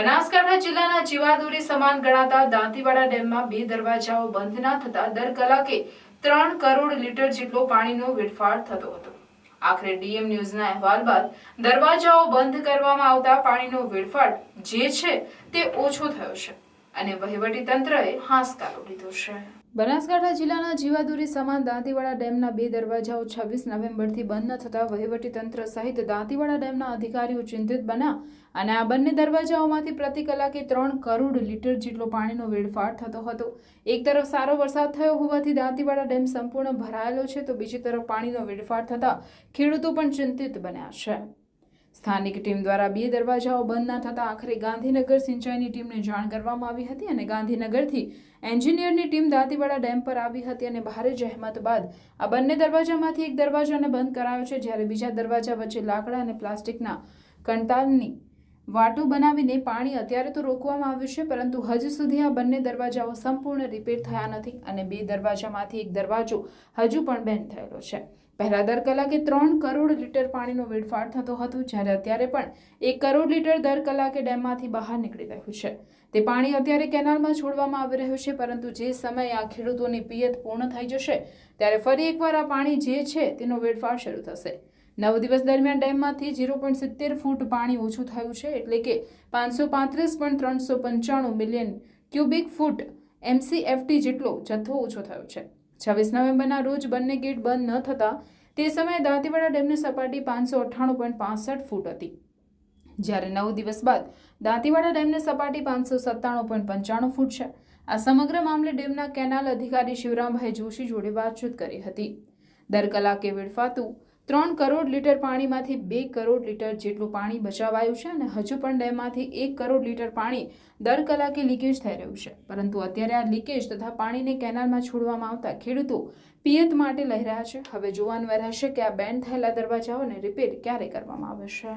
બનાસકાંઠા જિલ્લાના જીવાદોરી સમાન ગણાતા દાંતીવાડા ડેમમાં બે દરવાજાઓ બંધ ના થતા દર કલાકે ત્રણ કરોડ લીટર જેટલો પાણીનો વેડફાટ થતો હતો. આખરે ડીએમ ન્યૂઝના અહેવાલ બાદ દરવાજાઓ બંધ કરવામાં આવતા પાણીનો વેડફાટ જે છે તે ઓછો થયો છે. અને વહીવટી તંત્રએ હાંસકારો લીધો છે. બનાસકાંઠા જિલ્લાના જીવાદોરી સમાન દાંતીવાડા ડેમના બે દરવાજાઓ છવ્વીસ નવેમ્બરથી બંધ ન થતા વહીવટી તંત્ર સહિત દાંતીવાડા ડેમના અધિકારીઓ ચિંતિત બન્યા અને આ બંને દરવાજાઓમાંથી પ્રતિ કલાકે ત્રણ કરોડ લીટર જેટલો પાણીનો વેડફાટ થતો હતો. એક તરફ સારો વરસાદ થયો હોવાથી દાંતીવાડા ડેમ સંપૂર્ણ ભરાયેલો છે તો બીજી તરફ પાણીનો વેડફાટ થતા ખેડૂતો પણ ચિંતિત બન્યા છે. સ્થાનિક ટીમ દ્વારા બે દરવાજાઓ બંધ ના થતાં આખરે ગાંધીનગર સિંચાઈની ટીમને જાણ કરવામાં આવી હતી અને ગાંધીનગરથી એન્જિનિયરની ટીમ દાંતીવાડા ડેમ પર આવી હતી અને ભારે જહેમત બાદ આ બંને દરવાજામાંથી એક દરવાજાને બંધ કરાયો છે, જ્યારે બીજા દરવાજા વચ્ચે લાકડા અને પ્લાસ્ટિકના કંટાલની વાટો બનાવીને પાણી અત્યારે તો રોકવામાં આવ્યું છે, પરંતુ હજુ સુધી આ બંને દરવાજાઓ સંપૂર્ણ રિપેર થયા નથી અને બે દરવાજામાંથી એક દરવાજો હજુ પણ બેન્ડ થયેલો છે. પહેલા દર કલાકે ત્રણ કરોડ લીટર પાણીનો વેડફાટ થતો હતો, જ્યારે અત્યારે પણ એક કરોડ લીટર દર કલાકે ડેમમાંથી બહાર નીકળી રહ્યું છે. તે પાણી અત્યારે કેનાલમાં છોડવામાં આવી રહ્યું છે, પરંતુ જે સમયે આ ખેડૂતોની પિયત પૂર્ણ થઈ જશે, ત્યારે ફરી એકવાર આ પાણી જે છે તેનો વેડફાટ શરૂ થશે. નવ દિવસ દરમિયાન ડેમમાંથી ઝીરો પોઈન્ટ સિત્તેર ફૂટ પાણી ઓછું થયું છે, એટલે કે પાંચસો પાંત્રીસ પોઈન્ટ ત્રણસો પંચાણું મિલિયન ક્યુબિક ફૂટ એમસીએફટી જેટલો જથ્થો ઓછો થયો છે. છવ્વીસ નવેમ્બરના રોજ બંને ગેટ બંધ ન થતા તે સમયે દાંતીવાડા ડેમની સપાટી પાંચસો અઠ્ઠાણું પોઈન્ટ પાસઠ ફૂટ હતી. જ્યારે નવ દિવસ બાદ દાંતીવાડા ડેમની સપાટી પાંચસો સત્તાણું પોઈન્ટ પંચાણું ફૂટ છે. આ સમગ્ર મામલે ડેમના કેનાલ અધિકારી શિવરામભાઈ જોશી જોડે વાતચીત કરી હતી. દર કલાકે વેડફાતું ત્રણ કરોડ લીટર પાણીમાંથી બે કરોડ લીટર જેટલું પાણી બચાવાયું છે અને હજુ પણ ડેમમાંથી એક કરોડ લીટર પાણી દર કલાકે લીકેજ થઈ રહ્યું છે. પરંતુ અત્યારે આ લીકેજ તથા પાણીને કેનાલમાં છોડવામાં આવતા ખેડૂતો પિયત માટે લઈ રહ્યા છે. હવે જોવાનું રહેશે કે આ બેન્ડ થયેલા દરવાજાઓને રિપેર ક્યારે કરવામાં આવે છે